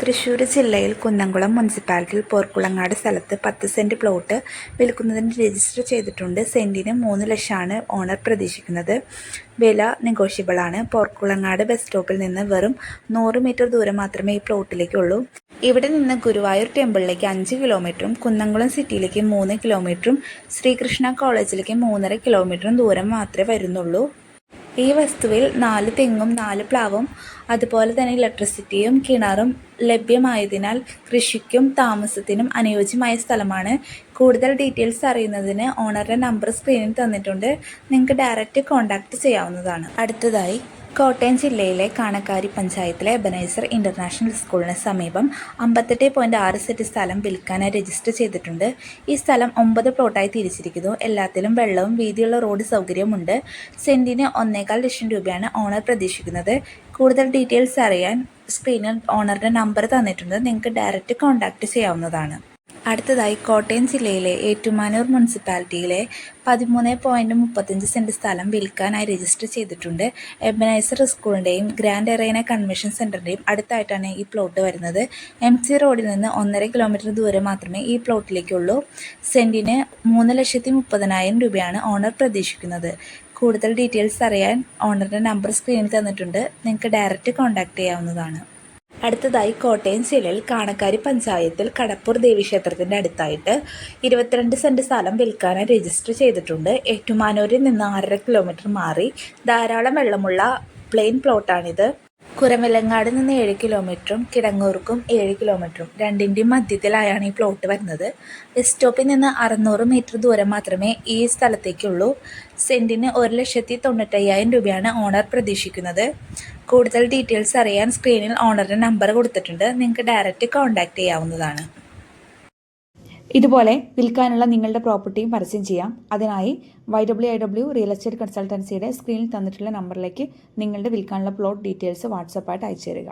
തൃശ്ശൂർ ജില്ലയിൽ കുന്നംകുളം മുനിസിപ്പാലിറ്റിയിൽ പോർക്കുളങ്ങാട് സ്ഥലത്ത് പത്ത് സെന്റ് പ്ലോട്ട് വിൽക്കുന്നതിന് രജിസ്റ്റർ ചെയ്തിട്ടുണ്ട്. സെന്റിന് മൂന്ന് ലക്ഷമാണ് ഓണർ പ്രതീക്ഷിക്കുന്നത്. വില നെഗോഷ്യബിളാണ് പോർക്കുളങ്ങാട് ബസ് സ്റ്റോപ്പിൽ നിന്ന് വെറും നൂറ് മീറ്റർ ദൂരം മാത്രമേ ഈ പ്ലോട്ടിലേക്കുള്ളൂ ഇവിടെ നിന്ന് ഗുരുവായൂർ ടെമ്പിളിലേക്ക് അഞ്ച് കിലോമീറ്ററും കുന്നംകുളം സിറ്റിയിലേക്ക് മൂന്ന് കിലോമീറ്ററും ശ്രീകൃഷ്ണ കോളേജിലേക്ക് മൂന്നര കിലോമീറ്ററും ദൂരം മാത്രമേ വരുന്നുള്ളൂ. ഈ വസ്തുവിൽ നാല് തെങ്ങും നാല് പ്ലാവും അതുപോലെ തന്നെ ഇലക്ട്രിസിറ്റിയും കിണറും ലഭ്യമായതിനാൽ കൃഷിക്കും താമസത്തിനും അനുയോജ്യമായ സ്ഥലമാണ്. കൂടുതൽ ഡീറ്റെയിൽസ് അറിയുന്നതിന് ഓണറുടെ നമ്പർ സ്ക്രീനിൽ തന്നിട്ടുണ്ട്. നിങ്ങൾക്ക് ഡയറക്റ്റ് കോൺടാക്റ്റ് ചെയ്യാവുന്നതാണ്. അടുത്തതായി കോട്ടയം ജില്ലയിലെ കാണക്കാരി പഞ്ചായത്തിലെ എബനൈസർ ഇന്റർനാഷണൽ സ്കൂളിന് സമീപം അമ്പത്തെട്ട് പോയിന്റ് ആറ് സെറ്റ് സ്ഥലം വിൽക്കാനായി രജിസ്റ്റർ ചെയ്തിട്ടുണ്ട്. ഈ സ്ഥലം ഒമ്പത് പ്ലോട്ടായി തിരിച്ചിരിക്കുന്നു. എല്ലാത്തിലും വെള്ളവും വീതിയുള്ള റോഡ് സൗകര്യമുണ്ട്. സെന്റിന് ഒന്നേകാൽ ലക്ഷം രൂപയാണ് ഓണർ പ്രതീക്ഷിക്കുന്നത്. കൂടുതൽ ഡീറ്റെയിൽസ് അറിയാൻ സ്ക്രീനിൽ ഓണറുടെ നമ്പർ തന്നിട്ടുണ്ട്. നിങ്ങൾക്ക് ഡയറക്റ്റ് കോൺടാക്റ്റ് ചെയ്യാവുന്നതാണ്. അടുത്തതായി കോട്ടയം ജില്ലയിലെ ഏറ്റുമാനൂർ മുനിസിപ്പാലിറ്റിയിലെ പതിമൂന്ന് പോയിന്റ് മുപ്പത്തഞ്ച് സെന്റ് സ്ഥലം വിൽക്കാനായി രജിസ്റ്റർ ചെയ്തിട്ടുണ്ട്. എബനൈസർ സ്കൂളിന്റെയും ഗ്രാൻഡ് എറേന കൺവെൻഷൻ സെന്ററിന്റെയും അടുത്തായിട്ടാണ് ഈ പ്ലോട്ട് വരുന്നത്. എം സി റോഡിൽ നിന്ന് ഒന്നര കിലോമീറ്റർ ദൂരെ മാത്രമേ ഈ പ്ലോട്ടിലേക്കുള്ളൂ സെന്റിന് മൂന്ന് ലക്ഷത്തി മുപ്പതിനായിരം രൂപയാണ് ഓണർ പ്രതീക്ഷിക്കുന്നത്. കൂടുതൽ ഡീറ്റെയിൽസ് അറിയാൻ ഓണറുടെ നമ്പർ സ്ക്രീനിൽ തന്നിട്ടുണ്ട്. നിങ്ങൾക്ക് ഡയറക്റ്റ് കോൺടാക്റ്റ് ചെയ്യാവുന്നതാണ്. അടുത്തതായി കോട്ടയം ജില്ലയിൽ കാണക്കാരി പഞ്ചായത്തിൽ കടപ്പൂർ ദേവീക്ഷേത്രത്തിന്റെ അടുത്തായിട്ട് ഇരുപത്തിരണ്ട് സെന്റ് സ്ഥലം വിൽക്കാനായി രജിസ്റ്റർ ചെയ്തിട്ടുണ്ട്. ഏറ്റുമാനൂരിൽ നിന്ന് ആറര കിലോമീറ്റർ മാറി ധാരാളം വെള്ളമുള്ള പ്ലെയിൻ പ്ലോട്ടാണിത് കുരമിലങ്ങാട് നിന്ന് ഏഴ് കിലോമീറ്ററും കിടങ്ങൂർക്കും ഏഴ് കിലോമീറ്ററും രണ്ടിന്റെയും മധ്യത്തിലായാണ് ഈ പ്ലോട്ട് വരുന്നത്. ബസ് സ്റ്റോപ്പിൽ നിന്ന് അറുന്നൂറ് മീറ്റർ ദൂരം മാത്രമേ ഈ സ്ഥലത്തേക്കുള്ളൂ. സെന്റിന് ഒരു ലക്ഷത്തി തൊണ്ണൂറ്റയ്യായിരം രൂപയാണ് ഓണർ പ്രതീക്ഷിക്കുന്നത്. കൂടുതൽ ഡീറ്റെയിൽസ് അറിയാൻ സ്ക്രീനിൽ ഓണറിന്റെ നമ്പർ കൊടുത്തിട്ടുണ്ട്. നിങ്ങൾക്ക് ഡയറക്റ്റ് കോൺടാക്റ്റ് ചെയ്യാവുന്നതാണ്. ഇതുപോലെ വിൽക്കാനുള്ള നിങ്ങളുടെ പ്രോപ്പർട്ടിയും പരസ്യം ചെയ്യാം. അതിനായി Y W I W real estate കൺസൾട്ടൻസിയുടെ സ്ക്രീനിൽ തന്നിട്ടുള്ള നമ്പറിലേക്ക് നിങ്ങളുടെ വിൽക്കാനുള്ള പ്ലോട്ട് ഡീറ്റെയിൽസ് വാട്സപ്പായിട്ട് അയച്ചു തരിക